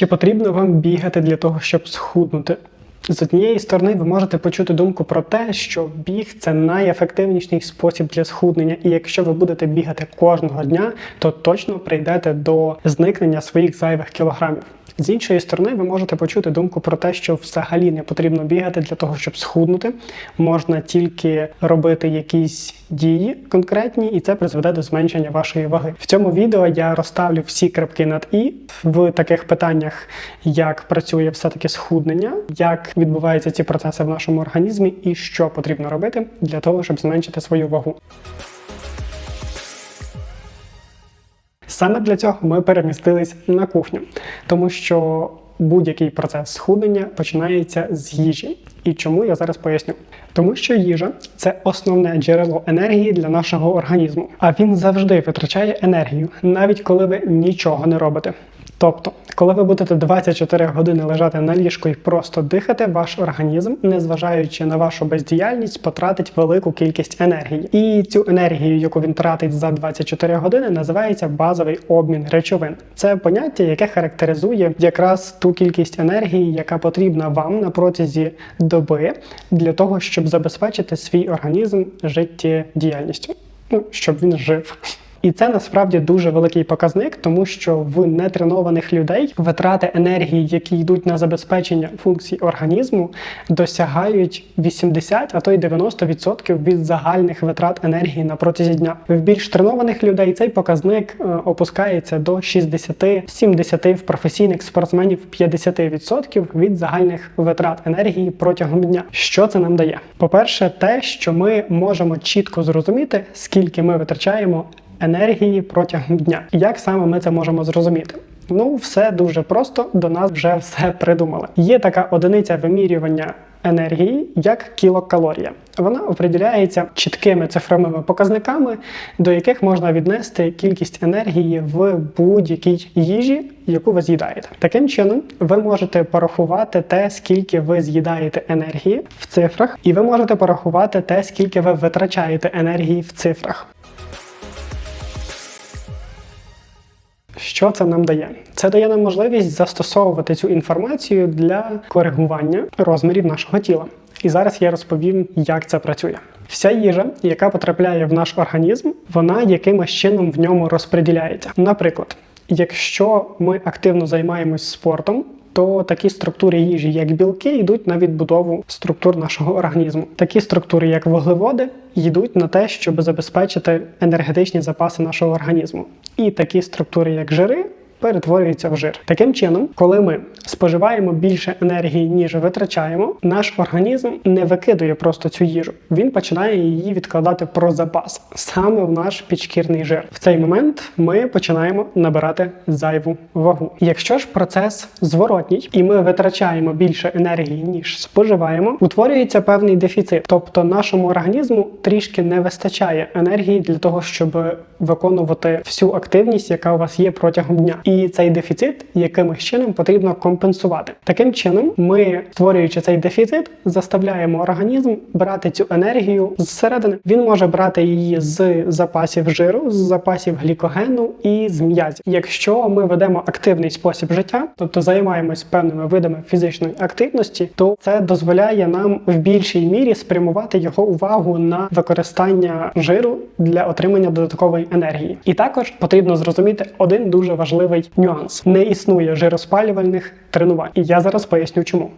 Чи потрібно вам бігати для того, щоб схуднути? З однієї сторони, ви можете почути думку про те, що біг це найефективніший спосіб для схуднення, і якщо ви будете бігати кожного дня, то точно прийдете до зникнення своїх зайвих кілограмів. З іншої сторони, ви можете почути думку про те, що взагалі не потрібно бігати для того, щоб схуднути. Можна тільки робити якісь дії конкретні, і це призведе до зменшення вашої ваги. В цьому відео я розставлю всі крапки над і в таких питаннях, як працює все-таки схуднення, як відбуваються ці процеси в нашому організмі, і що потрібно робити для того, щоб зменшити свою вагу. Саме для цього ми перемістились на кухню, тому що будь-який процес схуднення починається з їжі. І чому я зараз поясню? Тому що їжа це основне джерело енергії для нашого організму, а він завжди витрачає енергію, навіть коли ви нічого не робите. Тобто, коли ви будете 24 години лежати на ліжку і просто дихати, ваш організм, незважаючи на вашу бездіяльність, потратить велику кількість енергії. І цю енергію, яку він тратить за 24 години, називається базовий обмін речовин. Це поняття, яке характеризує якраз ту кількість енергії, яка потрібна вам на протязі доби для того, щоб забезпечити свій організм життєдіяльністю, ну щоб він жив. І це насправді дуже великий показник, тому що в нетренованих людей витрати енергії, які йдуть на забезпечення функцій організму, досягають 80, а то й 90% від загальних витрат енергії на протязі дня. В більш тренованих людей цей показник е, опускається до 60-70, в професійних спортсменів 50% від загальних витрат енергії протягом дня. Що це нам дає? По-перше, те, що ми можемо чітко зрозуміти, скільки ми витрачаємо енергії протягом дня. Як саме ми це можемо зрозуміти? Ну, все дуже просто, до нас вже все придумали. Є така одиниця вимірювання енергії, як кілокалорія. Вона определяється чіткими цифровими показниками, до яких можна віднести кількість енергії в будь-якій їжі, яку ви з'їдаєте. Таким чином, ви можете порахувати те, скільки ви з'їдаєте енергії в цифрах, і ви можете порахувати те, скільки ви витрачаєте енергії в цифрах. Що це нам дає? Це дає нам можливість застосовувати цю інформацію для коригування розмірів нашого тіла. І зараз я розповім, як це працює. Вся їжа, яка потрапляє в наш організм, вона якимось чином в ньому розподіляється. Наприклад, якщо ми активно займаємось спортом, то такі структури їжі, як білки, йдуть на відбудову структур нашого організму. Такі структури, як вуглеводи, йдуть на те, щоб забезпечити енергетичні запаси нашого організму. І такі структури, як жири, перетворюються в жир. Таким чином, коли ми споживаємо більше енергії, ніж витрачаємо, наш організм не викидує просто цю їжу. Він починає її відкладати про запас саме в наш підшкірний жир. В цей момент ми починаємо набирати зайву вагу. Якщо ж процес зворотній, і ми витрачаємо більше енергії, ніж споживаємо, утворюється певний дефіцит, тобто нашому організму трішки не вистачає енергії для того, щоб виконувати всю активність, яка у вас є протягом дня. І цей дефіцит якимось чином потрібно компенсувати. Таким чином, ми, створюючи цей дефіцит, заставляємо організм брати цю енергію зсередини. Він може брати її з запасів жиру, з запасів глікогену і з м'язів. Якщо ми ведемо активний спосіб життя, тобто займаємось певними видами фізичної активності, то це дозволяє нам в більшій мірі спрямувати його увагу на використання жиру для отримання додаткової енергії. І також потрібно зрозуміти один дуже важливий нюанс: не існує жироспалювальних тренувань. І я зараз поясню, чому.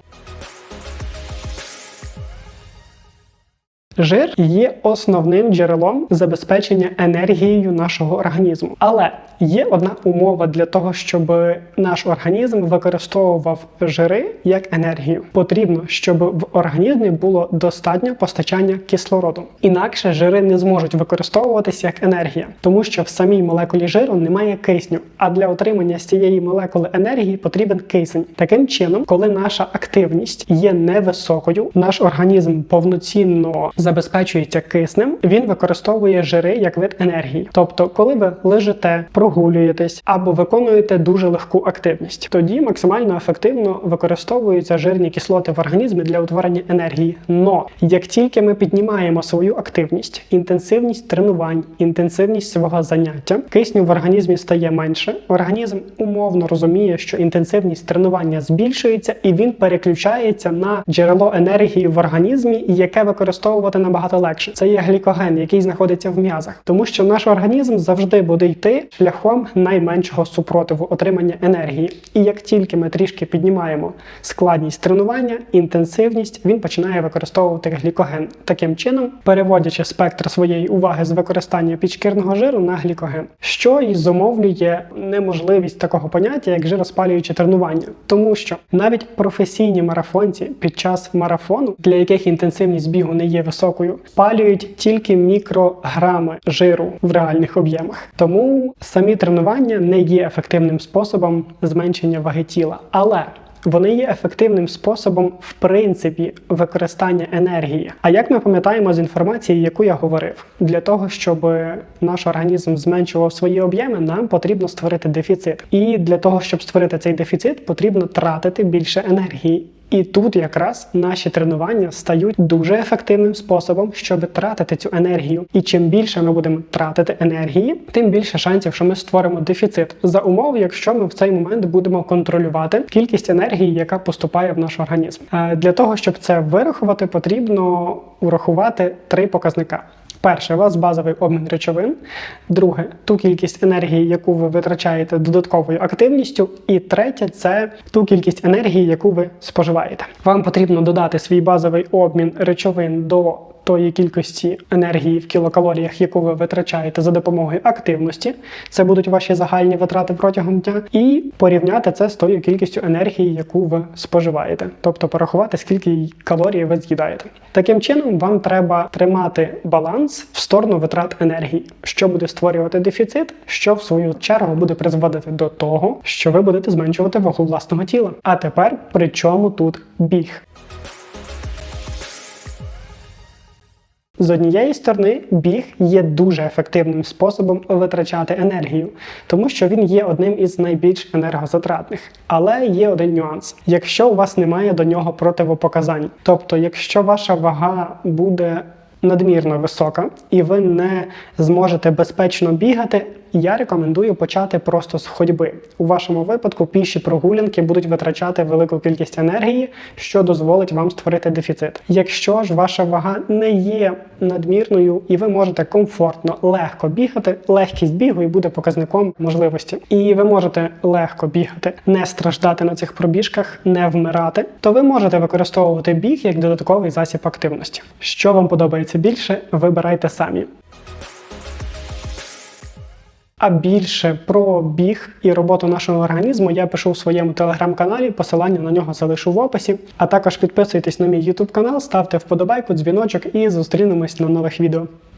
Жир є основним джерелом забезпечення енергією нашого організму. Але є одна умова для того, щоб наш організм використовував жири як енергію. Потрібно, щоб в організмі було достатньо постачання кислороду. Інакше жири не зможуть використовуватися як енергія, тому що в самій молекулі жиру немає кисню. А для отримання з цієї молекули енергії потрібен кисень. Таким чином, коли наша активність є невисокою, наш організм повноцінно забезпечується киснем, він використовує жири як вид енергії. Тобто, коли ви лежите, прогулюєтесь або виконуєте дуже легку активність, тоді максимально ефективно використовуються жирні кислоти в організмі для утворення енергії. Но як тільки ми піднімаємо свою активність, інтенсивність тренувань, інтенсивність свого заняття, кисню в організмі стає менше. Організм умовно розуміє, що інтенсивність тренування збільшується, і він переключається на джерело енергії в організмі, яке використовувати набагато легше. Це є глікоген, який знаходиться в м'язах, тому що наш організм завжди буде йти шляхом найменшого супротиву отримання енергії. І як тільки ми трішки піднімаємо складність тренування, інтенсивність, він починає використовувати глікоген. Таким чином, переводячи спектр своєї уваги з використання підшкірного жиру на глікоген, що і зумовлює неможливість такого поняття, як жироспалююче тренування, тому що навіть професійні марафонці під час марафону, для яких інтенсивність бігу не є високою, спалюють тільки мікрограми жиру в реальних об'ємах. Тому самі тренування не є ефективним способом зменшення ваги тіла, але вони є ефективним способом, в принципі, використання енергії. А як ми пам'ятаємо з інформації, яку я говорив, для того, щоб наш організм зменшував свої об'єми, нам потрібно створити дефіцит. І для того, щоб створити цей дефіцит, потрібно тратити більше енергії. І тут якраз наші тренування стають дуже ефективним способом, щоб тратити цю енергію. І чим більше ми будемо тратити енергії, тим більше шансів, що ми створимо дефіцит за умови, якщо ми в цей момент будемо контролювати кількість енергії, яка поступає в наш організм. Е, Для того щоб це вирахувати, потрібно врахувати три показника. Перше, у вас базовий обмін речовин. Друге, ту кількість енергії, яку ви витрачаєте додатковою активністю. І третє це ту кількість енергії, яку ви споживаєте. Вам потрібно додати свій базовий обмін речовин до тої кількості енергії в кілокалоріях, яку ви витрачаєте за допомогою активності. Це будуть ваші загальні витрати протягом дня, і порівняти це з тою кількістю енергії, яку ви споживаєте, тобто порахувати, скільки калорій ви з'їдаєте. Таким чином, вам треба тримати баланс в сторону витрат енергії, що буде створювати дефіцит, що в свою чергу буде призводити до того, що ви будете зменшувати вагу власного тіла. А тепер при чому тут біг? З однієї сторони, біг є дуже ефективним способом витрачати енергію, тому що він є одним із найбільш енергозатратних. Але є один нюанс: якщо у вас немає до нього противопоказань, тобто, якщо ваша вага буде надмірно висока і ви не зможете безпечно бігати, я рекомендую почати просто з ходьби. У вашому випадку піші прогулянки будуть витрачати велику кількість енергії, що дозволить вам створити дефіцит. Якщо ж ваша вага не є надмірною і ви можете комфортно, легко бігати, легкість бігу і буде показником можливості. І ви можете легко бігати, не страждати на цих пробіжках, не вмирати, то ви можете використовувати біг як додатковий засіб активності. Що вам подобається більше, вибирайте самі. А більше про біг і роботу нашого організму я пишу в своєму телеграм-каналі. Посилання на нього залишу в описі. А також підписуйтесь на мій YouTube канал, ставте вподобайку, дзвіночок і зустрінемось на нових відео.